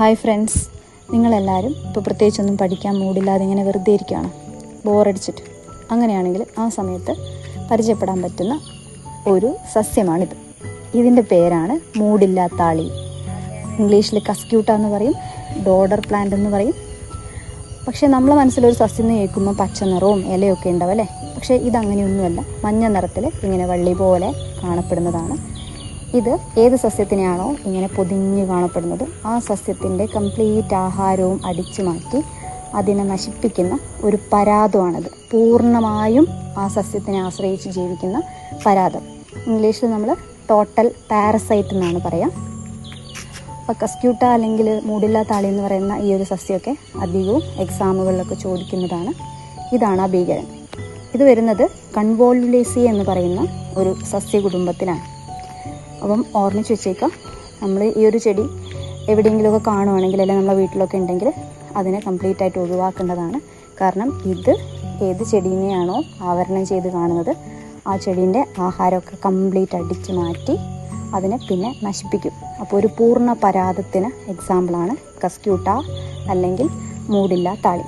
Hi friends നിങ്ങളെല്ലാവരും ഇപ്പോൾ പ്രത്യേകിച്ചൊന്നും പഠിക്കാൻ മൂടില്ലാതെ ഇങ്ങനെ വെറുതെ ഇരിക്കുകയാണ്. ബോറടിച്ചിട്ട് അങ്ങനെയാണെങ്കിൽ ആ സമയത്ത് പരിചയപ്പെടാൻ പറ്റുന്ന ഒരു സസ്യമാണിത്. ഇതിന്റെ പേരാണ് മൂടില്ലാത്താളി. ഇംഗ്ലീഷിൽ കസ്ക്യൂട്ട എന്ന് പറയും ഡോഡർ പ്ലാന്റ് എന്ന് പറയും. പക്ഷേ നമ്മളെ മനസ്സിലൊരു സസ്യം കേൾക്കുമ്പോൾ പച്ച നിറവും ഇലയൊക്കെ ഉണ്ടാവും അല്ലേ? പക്ഷേ ഇതങ്ങനെയൊന്നുമല്ല. മഞ്ഞ നിറത്തിൽ ഇങ്ങനെ വള്ളി പോലെ കാണപ്പെടുന്നതാണ് ഇത് ഏത് സസ്യത്തിനെയാണോ ഇങ്ങനെ പൊതിഞ്ഞു കാണപ്പെടുന്നത് ആ സസ്യത്തിന്റെ കംപ്ലീറ്റ് ആഹാരവും അടിച്ചു മാറ്റി അതിനെ നശിപ്പിക്കുന്ന ഒരു പരാതമാണിത്. പൂർണമായും ആ സസ്യത്തിനെ ആശ്രയിച്ച് ജീവിക്കുന്ന പരാതം. ഇംഗ്ലീഷിൽ നമ്മൾ ടോട്ടൽ പാരസൈറ്റ് എന്നാണ് പറയാം. അപ്പോൾ കസ്ക്യൂട്ട അല്ലെങ്കിൽ മൂടില്ലാത്ത ആളി എന്ന് പറയുന്ന ഈ ഒരു സസ്യമൊക്കെ അധികവും എക്സാമുകളിലൊക്കെ ചോദിക്കുന്നതാണ്. ഇതാണ് ആ ഭീകരൻ. ഇത് വരുന്നത് കൺവോൾവിലേസി എന്ന് പറയുന്ന ഒരു സസ്യ കുടുംബത്തിലാണ്. അപ്പം ഓർമ്മിച്ച് വെച്ചേക്കാം. നമ്മൾ ഈ ഒരു ചെടി എവിടെയെങ്കിലുമൊക്കെ കാണുവാണെങ്കിൽ അല്ലെങ്കിൽ നമ്മളെ വീട്ടിലൊക്കെ ഉണ്ടെങ്കിൽ അതിനെ കംപ്ലീറ്റ് ആയിട്ട് ഒഴിവാക്കേണ്ടതാണ്. കാരണം ഇത് ഏത് ചെടീനെയാണോ ആവരണം ചെയ്ത് കാണുന്നത് ആ ചെടീന്റെ ആഹാരമൊക്കെ കംപ്ലീറ്റ് അടിച്ച് മാറ്റി അതിനെ പിന്നെ നശിപ്പിക്കും. അപ്പോൾ ഒരു പൂർണ പരാതത്തിന് എക്സാമ്പിളാണ് കസ്ക്യൂട്ട അല്ലെങ്കിൽ മൂടില്ല താളി.